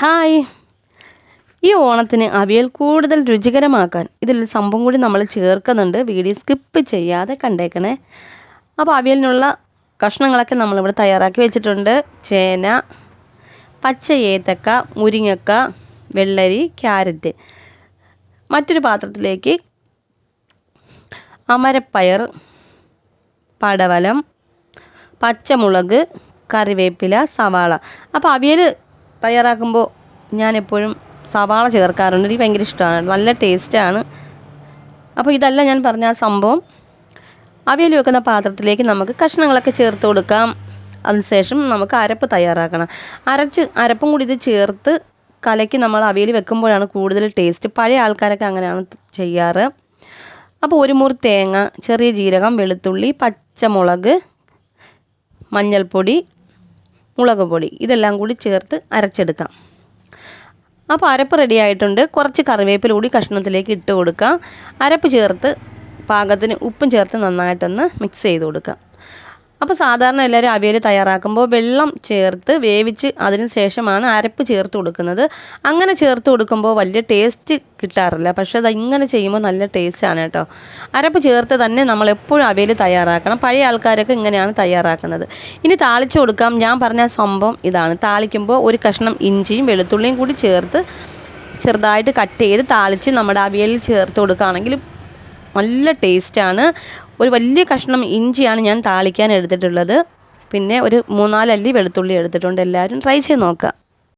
Hi. ഈ ഓണത്തിന് അവിയൽ കൂടുതൽ രുചികരമാക്കാൻ ഇതിൽ സംഭവം കൂടി നമ്മൾ ചേർക്കുന്നുണ്ട്. വീഡിയോ സ്കിപ്പ് ചെയ്യാതെ കണ്ടേക്കണേ. അപ്പോൾ അവിയലിനുള്ള കഷ്ണങ്ങളൊക്കെ നമ്മളിവിടെ തയ്യാറാക്കി വെച്ചിട്ടുണ്ട്. ചേന പച്ച ഏത്തക്ക മുരിങ്ങക്ക വെള്ളരി ക്യാരറ്റ്. മറ്റൊരു പാത്രത്തിലേക്ക് അമരപ്പയർ പടവലം പച്ചമുളക് കറിവേപ്പില സവാള. അപ്പോൾ അവിയൽ തയ്യാറാക്കുമ്പോൾ ഞാൻ എപ്പോഴും സവാള ചേർക്കാറുണ്ട്. എനിക്ക് ഭയങ്കര ഇഷ്ടമാണ്. നല്ല ടേസ്റ്റാണ്. അപ്പോൾ ഇതല്ല ഞാൻ പറഞ്ഞ ആ സംഭവം. അവിയൽ വെക്കുന്ന പാത്രത്തിലേക്ക് നമുക്ക് കഷ്ണങ്ങളൊക്കെ ചേർത്ത് കൊടുക്കാം. അതിനുശേഷം നമുക്ക് അരപ്പ് തയ്യാറാക്കണം. അരച്ച് അരപ്പും കൂടി ഇത് ചേർത്ത് കലക്കി നമ്മൾ അവിയൽ വെക്കുമ്പോഴാണ് കൂടുതൽ ടേസ്റ്റ്. പഴയ ആൾക്കാരൊക്കെ അങ്ങനെയാണ് ചെയ്യാറ്. അപ്പോൾ ഒരു മുറി തേങ്ങ ചെറിയ ജീരകം വെളുത്തുള്ളി പച്ചമുളക് മഞ്ഞൾപ്പൊടി മുളക് പൊടി ഇതെല്ലാം കൂടി ചേർത്ത് അരച്ചെടുക്കാം. അപ്പോൾ അരപ്പ് റെഡി ആയിട്ടുണ്ട്. കുറച്ച് കറിവേപ്പില കൂടി കഷ്ണത്തിലേക്ക് ഇട്ട് കൊടുക്കാം. അരപ്പ് ചേർത്ത് പാകത്തിന് ഉപ്പും ചേർത്ത് നന്നായിട്ടൊന്ന് മിക്സ് ചെയ്ത് കൊടുക്കാം. അപ്പോൾ സാധാരണ എല്ലാവരും അവിയൽ തയ്യാറാക്കുമ്പോൾ വെള്ളം ചേർത്ത് വേവിച്ച് അതിന് ശേഷമാണ് അരപ്പ് ചേർത്ത് കൊടുക്കുന്നത്. അങ്ങനെ ചേർത്ത് കൊടുക്കുമ്പോൾ വലിയ ടേസ്റ്റ് കിട്ടാറില്ല. പക്ഷേ അത് ഇങ്ങനെ ചെയ്യുമ്പോൾ നല്ല ടേസ്റ്റാണ് കേട്ടോ. അരപ്പ് ചേർത്ത് തന്നെ നമ്മൾ എപ്പോഴും അവിയൽ തയ്യാറാക്കണം. പഴയ ആൾക്കാരൊക്കെ ഇങ്ങനെയാണ് തയ്യാറാക്കുന്നത്. ഇനി താളിച്ച് കൊടുക്കാം. ഞാൻ പറഞ്ഞ സംഭവം ഇതാണ്. താളിക്കുമ്പോൾ ഒരു കഷ്ണം ഇഞ്ചിയും വെളുത്തുള്ളിയും കൂടി ചേർത്ത് ചെറുതായിട്ട് കട്ട് ചെയ്ത് താളിച്ച് നമ്മുടെ അവിയലിൽ ചേർത്ത് കൊടുക്കുകയാണെങ്കിൽ നല്ല ടേസ്റ്റാണ് ഒരു വലിയ കഷ്ണം ഇഞ്ചിയാണ് ഞാൻ താളിക്കാൻ എടുത്തിട്ടുള്ളത്. പിന്നെ ഒരു മൂന്നാലല്ലി വെളുത്തുള്ളി എടുത്തിട്ടുണ്ട്. എല്ലാവരും ട്രൈ ചെയ്ത് നോക്കുക.